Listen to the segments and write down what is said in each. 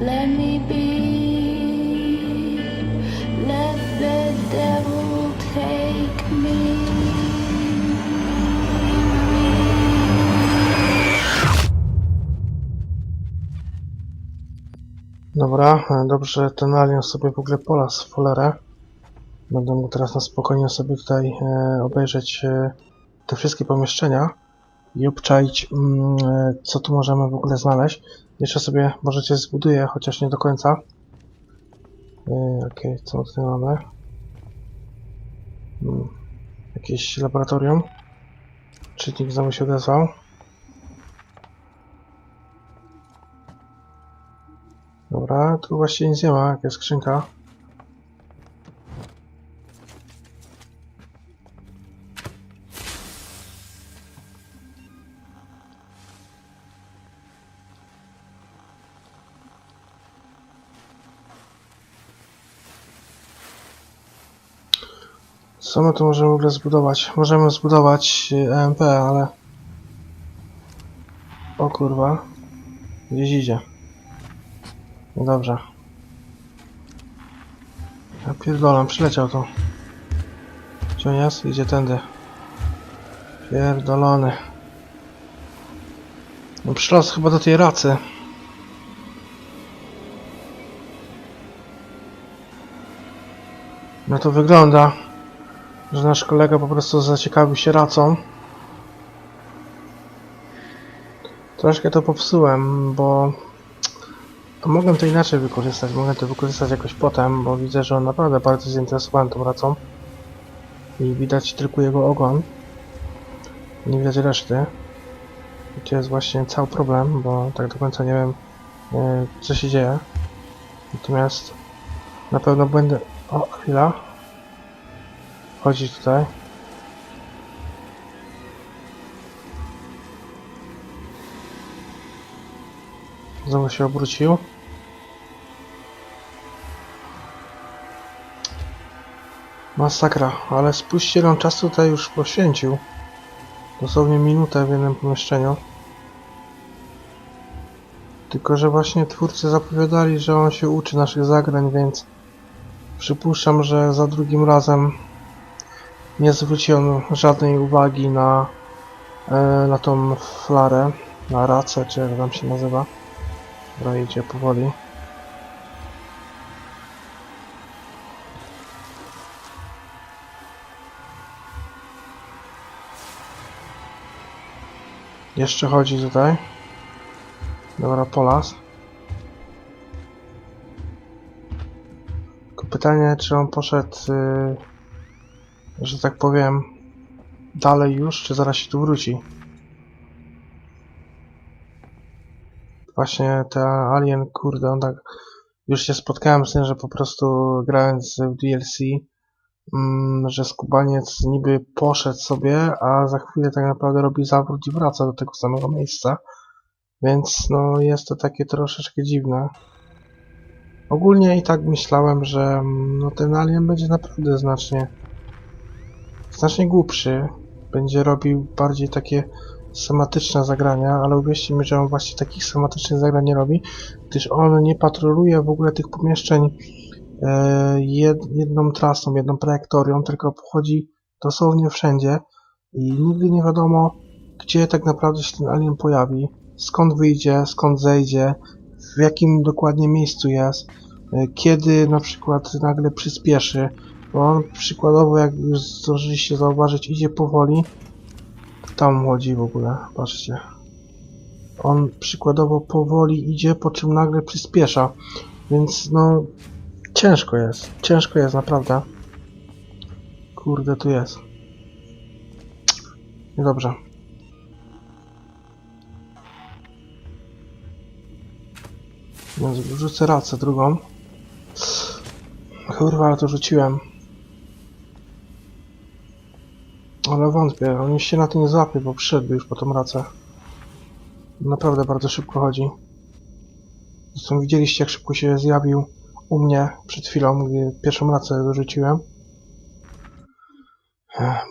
let me be. Let take me. Dobra, dobrze, ten alien sobie w ogóle polas w cholerę. Będę mógł teraz na spokojnie sobie tutaj e, obejrzeć e, te wszystkie pomieszczenia i obczaić, mm, e, co tu możemy w ogóle znaleźć. Jeszcze sobie możecie zbuduję, chociaż nie do końca. E, Okej, co tutaj mamy? Mm, jakieś laboratorium. Czytnik znowu się odezwał. Dobra, tu właściwie nic nie ma, jakaś skrzynka. Co my tu możemy w ogóle zbudować? Możemy zbudować y, EMP, ale... O kurwa. Gdzieś idzie. No dobrze. Ja pierdolę, przyleciał tu. Gdzie on jest? Idzie tędy. Pierdolony. No przylazł chyba do tej racy. No to wygląda, że nasz kolega po prostu zaciekawił się racą. Troszkę to popsułem, bo Mogę to inaczej wykorzystać, mogę to wykorzystać jakoś potem, bo widzę, że on naprawdę bardzo zainteresowany tą racą. I widać tylko jego ogon. Nie widać reszty. I to jest właśnie cały problem, bo tak do końca nie wiem, e, co się dzieje. Natomiast na pewno będę... O, chwila. Chodzi tutaj. Znowu się obrócił. Masakra, ale spójrzcie on czasu tutaj już poświęcił. Dosłownie minutę w jednym pomieszczeniu. Tylko, że właśnie twórcy zapowiadali, że on się uczy naszych zagrań, więc przypuszczam, że za drugim razem nie zwróci on żadnej uwagi na, e, na tą flarę, na racę, czy jak tam się nazywa. Dobra, idzie powoli. Jeszcze chodzi tutaj. Dobra, polas. Tylko pytanie, czy on poszedł, yy, że tak powiem, dalej już, czy zaraz się tu wróci? Właśnie ten Alien, kurde, on tak... Już się spotkałem z tym, że po prostu grając w DLC, mm, że skubaniec niby poszedł sobie, a za chwilę tak naprawdę robi zawrót i wraca do tego samego miejsca. Więc no jest to takie troszeczkę dziwne. Ogólnie i tak myślałem, że mm, no, ten Alien będzie naprawdę znacznie znacznie głupszy. Będzie robił bardziej takie schematyczne zagrania, ale uwierzcie mi, że on właśnie takich schematycznych zagrań nie robi, gdyż on nie patroluje w ogóle tych pomieszczeń e, jed, jedną trasą, jedną trajektorią, tylko pochodzi dosłownie wszędzie i nigdy nie wiadomo, gdzie tak naprawdę się ten alien pojawi, skąd wyjdzie, skąd zejdzie, w jakim dokładnie miejscu jest, e, kiedy na przykład nagle przyspieszy, on przykładowo, jak już zdążyliście zauważyć, idzie powoli, tam chodzi w ogóle, patrzcie. On przykładowo powoli idzie, po czym nagle przyspiesza. Więc no ciężko jest. Ciężko jest naprawdę. Kurde tu jest. Niedobrze. Więc rzucę racę drugą. Kurwa, ale to rzuciłem. Ale wątpię, on się na to nie złapie, bo przyszedłby już po tą racę. Naprawdę bardzo szybko chodzi. Zresztą widzieliście, jak szybko się zjawił u mnie przed chwilą, gdy pierwszą racę dorzuciłem.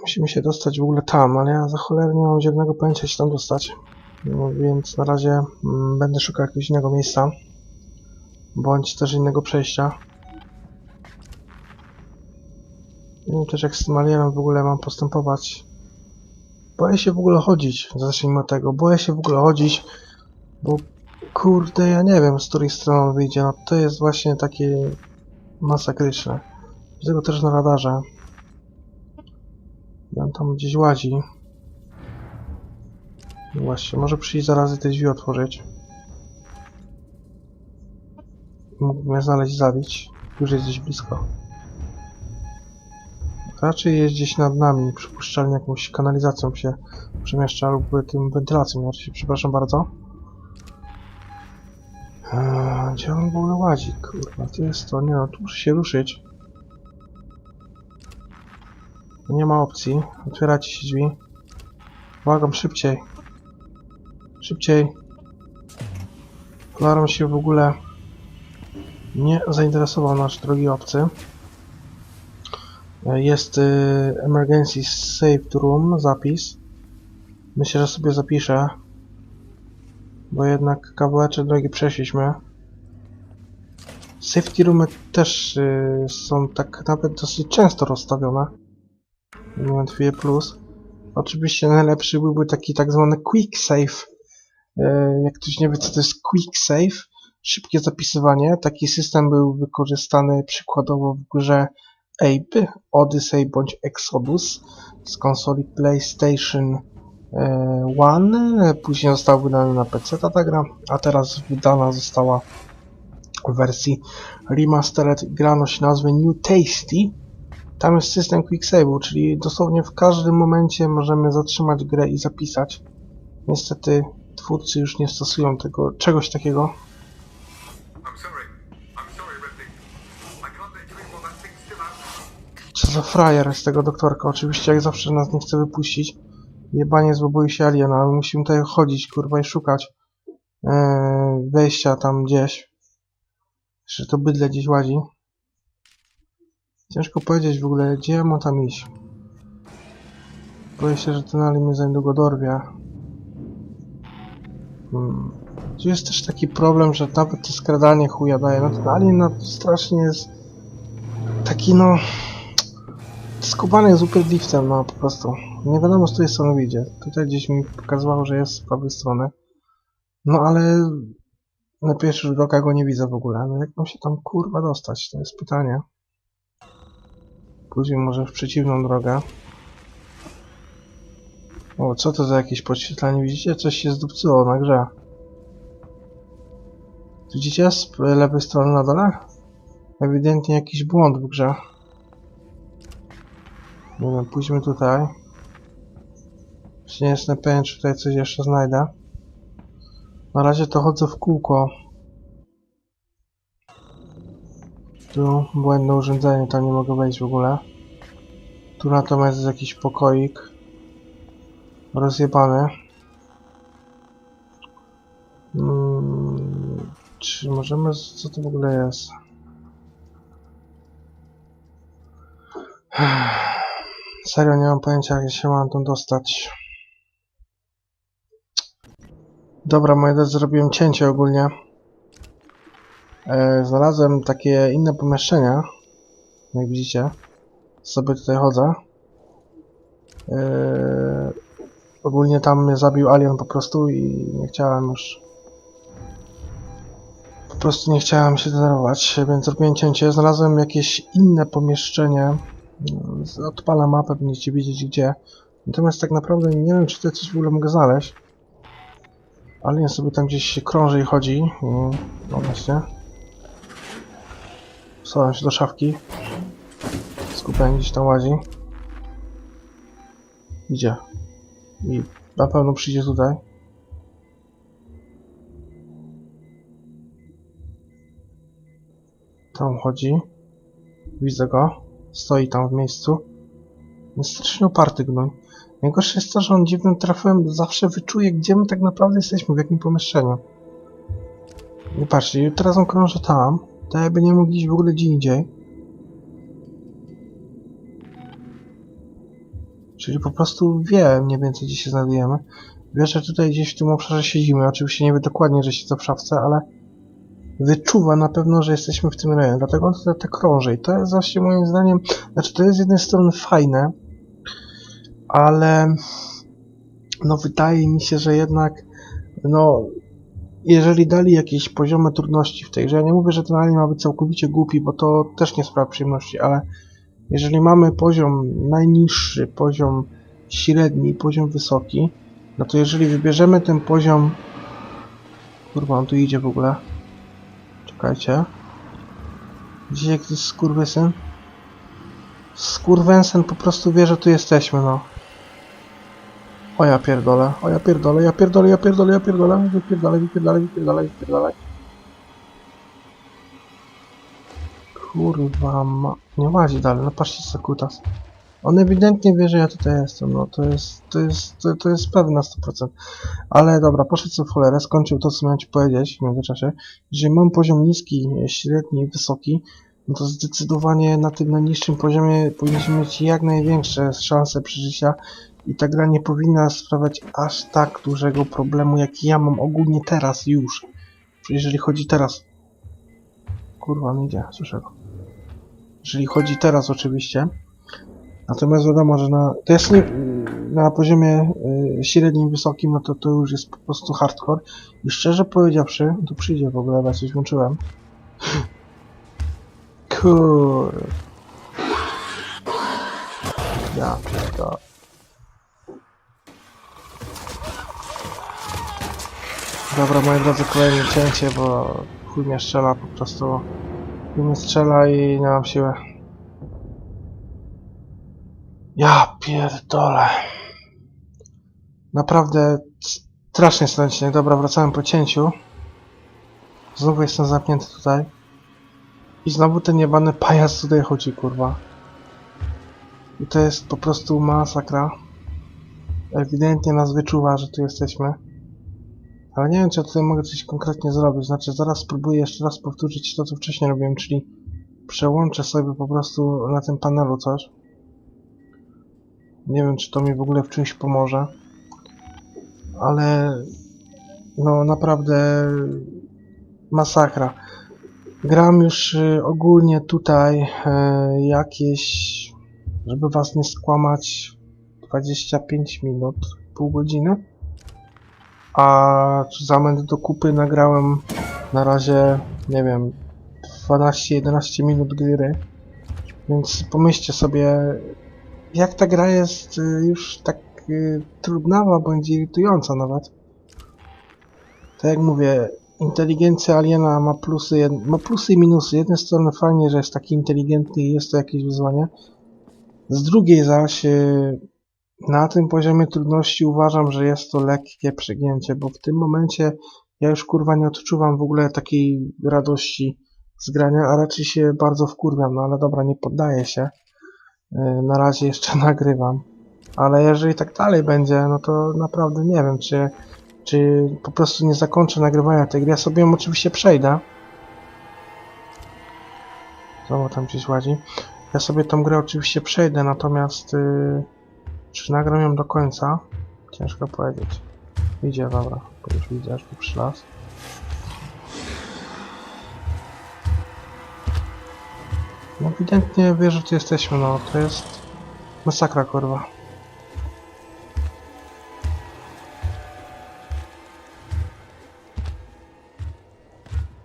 Musimy się dostać w ogóle tam, ale ja za cholernie nie mam zielonego pojęcia, się tam dostać. No, więc na razie mm, będę szukał jakiegoś innego miejsca. bądź też innego przejścia. Nie wiem też jak z tym alienem w ogóle mam postępować. Boję się w ogóle chodzić, zacznijmy od tego. Boję się w ogóle chodzić, bo kurde, ja nie wiem z której strony on wyjdzie. No to jest właśnie takie masakryczne. Widzę go też na radarze. I on tam gdzieś łazi. No Właśnie, może przyjść zaraz i te drzwi otworzyć. Mógłby mnie znaleźć zabić. Już jest gdzieś blisko. Raczej jest gdzieś nad nami. Przypuszczalnie jakąś kanalizacją się przemieszcza lub tym wentylacją. Oczywiście, przepraszam bardzo. Eee, gdzie on w ogóle łazi? Kurwa, to jest to. Nie no, tu muszę się ruszyć. Nie ma opcji. Otwieracie się drzwi. Błagam, szybciej. Szybciej. Alarm się w ogóle nie zainteresował nasz drogi obcy. Jest y, Emergency Saved Room, zapis. Myślę, że sobie zapiszę. Bo jednak kawałeczek drogi przeszliśmy. Safety roomy też y, są tak nawet dosyć często rozstawione. Niewątpliwie plus. Oczywiście najlepszy byłby taki tak zwany quick save. E, Jak ktoś nie wie co to jest quick save, szybkie zapisywanie. Taki system był wykorzystany przykładowo w grze Ape, Odyssey bądź Exodus z konsoli PlayStation e, One. Później został wydany na PC ta gra, a teraz wydana została w wersji remastered. Gra nosi nazwę New Tasty. Tam jest system quick save'u, czyli dosłownie w każdym momencie możemy zatrzymać grę i zapisać. Niestety twórcy już nie stosują tego czegoś takiego. Za frajer z tego doktorka. Oczywiście jak zawsze nas nie chce wypuścić. Jebanie bo boi się aliena, ale musimy tutaj chodzić, kurwa, i szukać e, wejścia tam gdzieś. Że to bydle gdzieś łazi. Ciężko powiedzieć w ogóle, gdzie ja mam tam iść. Boję się, że ten alien mnie za niedługo dorwie. Hmm. Tu jest też taki problem, że nawet to skradanie chuja daje. No ten alien no, strasznie jest taki no skubany jest super liftem, no po prostu. Nie wiadomo z której strony wyjdzie. Tutaj gdzieś mi pokazywało, że jest z prawej strony. No ale na pierwszy rzut oka go nie widzę w ogóle. No jak mam się tam kurwa dostać? To jest pytanie. Później może w przeciwną drogę. O, co to za jakieś podświetlanie? Widzicie? Coś się zdupcyło na grze. Widzicie z lewej strony na dole? Ewidentnie jakiś błąd w grze. Wiem, pójdźmy tutaj. Już nie jestem pewien, czy tutaj coś jeszcze znajdę. Na razie to chodzę w kółko. Tu błędne urządzenie, tam nie mogę wejść w ogóle. Tu natomiast jest jakiś pokoik. Rozjebany. Mm, czy możemy... Co to w ogóle jest? Serio nie mam pojęcia jak się mam tam dostać. Dobra, moi drodzy, zrobiłem cięcie ogólnie. E, znalazłem takie inne pomieszczenia. Jak widzicie. Sobie tutaj chodzę. E, ogólnie tam mnie zabił alien po prostu i nie chciałem już... Po prostu nie chciałem się denerwować, więc zrobiłem cięcie. Znalazłem jakieś inne pomieszczenie. Odpalam mapę, będziecie wiedzieć gdzie. Natomiast tak naprawdę nie wiem, czy tutaj coś w ogóle mogę znaleźć. Alien sobie tam gdzieś się krąży i chodzi. No właśnie. Wsadzam się do szafki. Skupiam gdzieś tam łazi. Idzie. I na pewno przyjdzie tutaj. Tam chodzi. Widzę go. Stoi tam w miejscu. Jest strasznie oparty gnój. Najgorsze jest to, że on dziwnym trafem zawsze wyczuje, gdzie my tak naprawdę jesteśmy, w jakim pomieszczeniu. Nie patrzcie, teraz on krąży tam, tak jakby nie mógł iść w ogóle gdzie indziej. Czyli po prostu wie mniej więcej, gdzie się znajdujemy. Wie, że tutaj gdzieś w tym obszarze siedzimy. Oczywiście nie wie dokładnie, że siedzę w szafce, ale wyczuwa na pewno, że jesteśmy w tym rejonie. Dlatego on tutaj tak krąży. I to jest właśnie moim zdaniem, znaczy to jest z jednej strony fajne, ale no wydaje mi się, że jednak no jeżeli dali jakieś poziomy trudności w tej grze, ja nie mówię, że ten alien ma być całkowicie głupi, bo to też nie sprawia przyjemności, ale jeżeli mamy poziom najniższy, poziom średni, poziom wysoki, no to jeżeli wybierzemy ten poziom... Kurwa, on tu idzie w ogóle. Czekajcie. Gdzie jakiś skurwysyn? Skurwęsyn po prostu wie, że tu jesteśmy, no. O ja pierdolę, o ja pierdolę, ja pierdolę, ja pierdolę, ja pierdolę, wypierdalaj, wypierdalaj, wypierdalaj, wypierdalaj. Kurwa ma... Nie łazi dalej, no patrzcie co kutas. On ewidentnie wie, że ja tutaj jestem, no to jest, to jest, to, to jest pewne na 100%. Ale dobra, poszedł sobie w cholerę, skończył to, co miałem ci powiedzieć w międzyczasie. Jeżeli mam poziom niski, średni, wysoki, no to zdecydowanie na tym najniższym poziomie powinniśmy mieć jak największe szanse przeżycia i ta gra nie powinna sprawiać aż tak dużego problemu, jaki ja mam ogólnie teraz już. Jeżeli chodzi teraz... Kurwa, nie idzie, słyszę go. Jeżeli chodzi teraz oczywiście. Natomiast wiadomo, że na, to jest nie, na poziomie y, średnim, wysokim, no to to już jest po prostu hardcore. I szczerze powiedziawszy, tu przyjdzie w ogóle, ja coś włączyłem. Kur... Ja pierdolę. Dobra, moi drodzy, kolejne cięcie, bo chuj mnie strzela po prostu. Chuj mnie strzela i nie mam siły. Ja pierdolę. Naprawdę strasznie stręcznie. Dobra, wracałem po cięciu. Znowu jestem zamknięty tutaj. I znowu ten jebany pajac tutaj chodzi, kurwa. I to jest po prostu masakra. Ewidentnie nas wyczuwa, że tu jesteśmy. Ale nie wiem, czy ja tutaj mogę coś konkretnie zrobić. Znaczy, zaraz spróbuję jeszcze raz powtórzyć to, co wcześniej robiłem, czyli przełączę sobie po prostu na tym panelu coś. Nie wiem, czy to mi w ogóle w czymś pomoże. Ale no naprawdę masakra. Gram już y, ogólnie tutaj e, jakieś, żeby was nie skłamać, 25 minut, pół godziny. A zamęt do kupy nagrałem na razie, nie wiem, 12-11 minut gry. Więc pomyślcie sobie, jak ta gra jest y, już tak y, trudnawa, bądź irytująca nawet. Tak jak mówię, inteligencja aliena ma plusy, ma plusy i minusy. Z jednej strony fajnie, że jest taki inteligentny i jest to jakieś wyzwanie. Z drugiej zaś y, na tym poziomie trudności uważam, że jest to lekkie przegięcie, bo w tym momencie ja już kurwa nie odczuwam w ogóle takiej radości z grania, a raczej się bardzo wkurwiam, no ale dobra, nie poddaję się. Yy, Na razie jeszcze nagrywam. Ale jeżeli tak dalej będzie, no to naprawdę nie wiem, czy, czy po prostu nie zakończę nagrywania tej gry. Ja sobie ją oczywiście przejdę. Znowu tam gdzieś ładzi. Ja sobie tą grę oczywiście przejdę, natomiast yy, czy nagram ją do końca? Ciężko powiedzieć. Idzie, dobra. To już widzę, aż tu przylas. No ewidentnie wie, że tu jesteśmy, no to jest masakra, kurwa.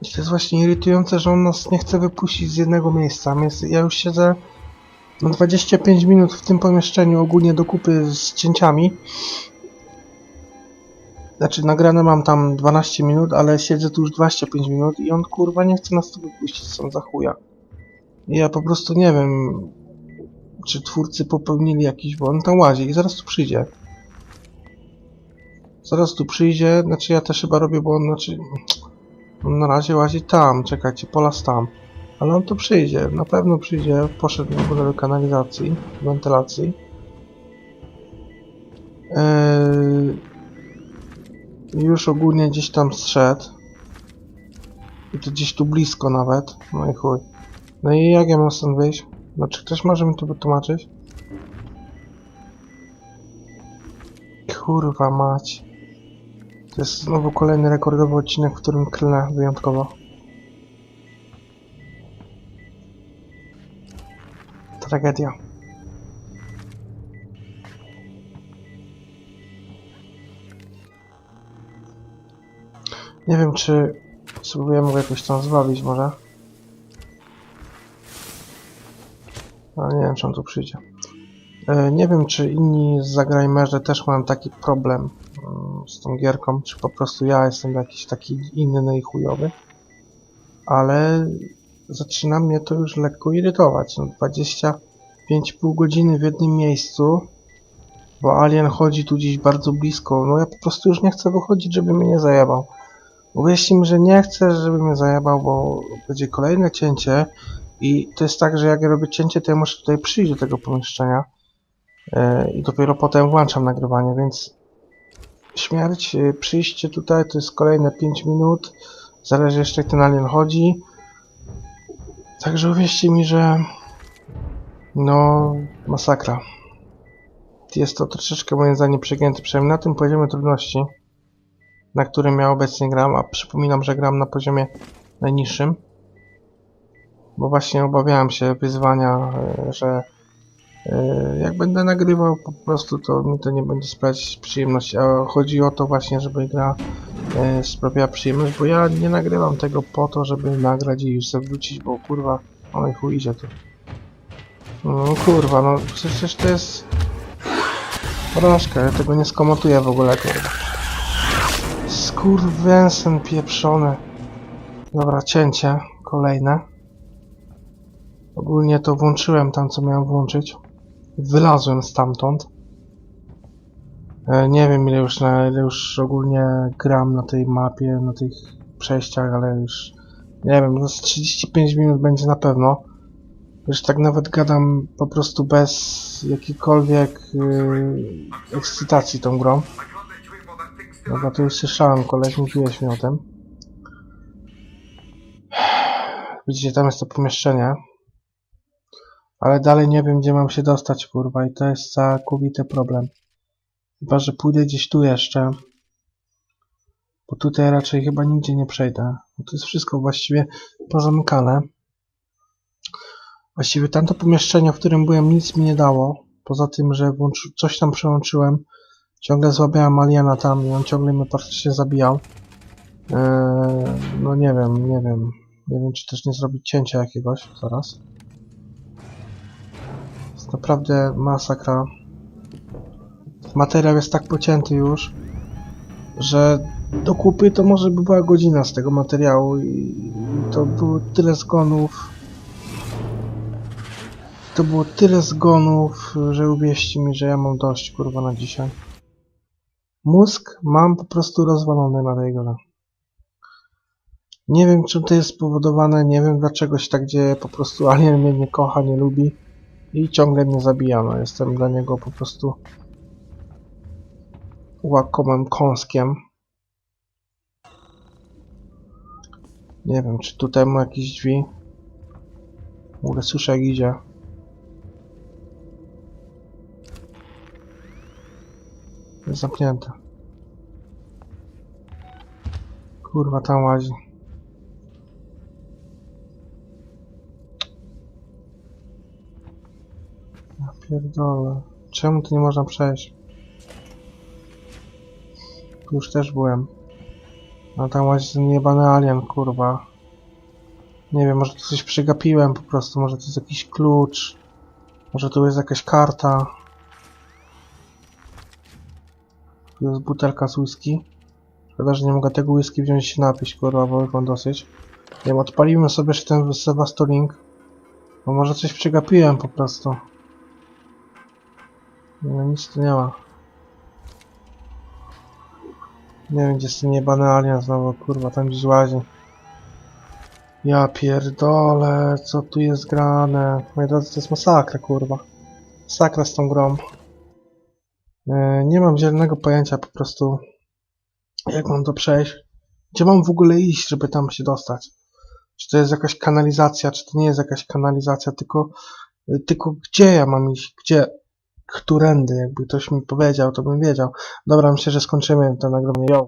I to jest właśnie irytujące, że on nas nie chce wypuścić z jednego miejsca. Więc ja już siedzę no 25 minut w tym pomieszczeniu ogólnie do kupy z cięciami. Znaczy nagrane mam tam 12 minut, ale siedzę tu już 25 minut i on kurwa nie chce nas tu wypuścić, są za chuja. Ja po prostu nie wiem, czy twórcy popełnili jakiś błąd. Tam łazi i zaraz tu przyjdzie. Zaraz tu przyjdzie, znaczy ja też chyba robię błąd, znaczy... Na razie łazi tam, czekajcie, polas tam. Ale on tu przyjdzie, na pewno przyjdzie, poszedł w ogóle do kanalizacji, wentylacji. Eee, już ogólnie gdzieś tam zszedł. I to gdzieś tu blisko nawet. No i chuj. No i jak ja mam stąd wyjść? No czy ktoś może mi to wytłumaczyć? Kurwa mać. To jest znowu kolejny rekordowy odcinek, w którym klnę wyjątkowo. Tragedia. Nie wiem, czy spróbuję mogę jakoś tam zbawić może. On tu przyjdzie. E, Nie wiem, czy inni zagrajmerzy też mają taki problem mm, z tą gierką, czy po prostu ja jestem jakiś taki inny i chujowy. Ale zaczyna mnie to już lekko irytować. No 25,5 godziny w jednym miejscu, bo alien chodzi tu gdzieś bardzo blisko. No ja po prostu już nie chcę wychodzić, żeby mnie nie zajebał. Uwierzcie mi, że nie chcę, żeby mnie zajebał, bo będzie kolejne cięcie i to jest tak, że jak ja robię cięcie, to ja muszę tutaj przyjść do tego pomieszczenia e, i dopiero potem włączam nagrywanie, więc śmierć, e, przyjście tutaj to jest kolejne 5 minut, zależy jeszcze jak ten alien chodzi. Także uwierzcie mi, że no masakra. Jest to troszeczkę moim zdaniem przegięty, przynajmniej na tym poziomie trudności, na którym ja obecnie gram, a przypominam, że gram na poziomie najniższym. Bo właśnie obawiałem się wyzwania, e, że e, jak będę nagrywał po prostu, to mi to nie będzie sprawiać przyjemności. A chodzi o to właśnie, żeby gra e, sprawiała przyjemność, bo ja nie nagrywam tego po to, żeby nagrać i już sobie wrócić, bo kurwa, oj chuj idzie to. No kurwa, no przecież to jest porażka, ja tego nie skomentuję w ogóle, kurwa. Skurwęsyn pieprzony. Dobra, cięcie. Kolejne. Ogólnie to włączyłem tam, co miałem włączyć. Wylazłem stamtąd. E, nie wiem, ile już, na, ile już ogólnie gram na tej mapie, na tych przejściach, ale już... Nie wiem, no z 35 minut będzie na pewno. Już tak nawet gadam po prostu bez jakiejkolwiek yy, ekscytacji tą grą. Dobra, to już słyszałem, koleś mówiłeś mi o tym. Widzicie, tam jest to pomieszczenie. Ale dalej nie wiem, gdzie mam się dostać, kurwa, i to jest całkowity problem. Chyba, że pójdę gdzieś tu jeszcze. Bo tutaj raczej chyba nigdzie nie przejdę. Bo to jest wszystko właściwie pozamykane. Właściwie tamto pomieszczenie, w którym byłem, nic mi nie dało. Poza tym, że coś tam przełączyłem. Ciągle złabiałem aliena tam i on ciągle mnie praktycznie zabijał. Eee, no nie wiem, nie wiem. Nie wiem, czy też nie zrobić cięcia jakiegoś zaraz. Naprawdę masakra. Materiał jest tak pocięty już, że do kupy to może by była godzina z tego materiału i, to było tyle zgonów. To było tyle zgonów, że uwierzcie mi, że ja mam dość kurwa na dzisiaj. Mózg mam po prostu rozwalony na tej grze. Nie wiem czym to jest spowodowane, nie wiem dlaczego się tak dzieje, po prostu alien mnie nie kocha, nie lubi i ciągle mnie zabija, no jestem dla niego po prostu łakomym kąskiem. Nie wiem, czy tutaj ma jakieś drzwi. Ogóle słyszę jak idzie. Jest zamknięte. Kurwa, tam łazi. Pierdolę. Czemu tu nie można przejść? Tu już też byłem. A tam łazi ten jebany alien, kurwa. Nie wiem, może tu coś przegapiłem po prostu, może to jest jakiś klucz. Może tu jest jakaś karta. Tu jest butelka z whisky. Szkoda, że nie mogę tego whisky wziąć się napić, kurwa, bo już mam dosyć. Nie wiem, odpalimy sobie jeszcze ten Sevastolink. Bo może coś przegapiłem po prostu. No nic tu nie ma. Nie wiem, gdzie jest ten jebany alien znowu, kurwa, tam gdzieś łazi. Ja pierdolę, co tu jest grane. Moi drodzy, to jest masakra, kurwa. Masakra z tą grą. E, Nie mam zielonego pojęcia po prostu, jak mam to przejść. Gdzie mam w ogóle iść, żeby tam się dostać? Czy to jest jakaś kanalizacja, czy to nie jest jakaś kanalizacja, tylko, tylko gdzie ja mam iść? Gdzie? Którędy? Jakby ktoś mi powiedział, to bym wiedział. Dobra, myślę, że skończymy to nagranie. Yo.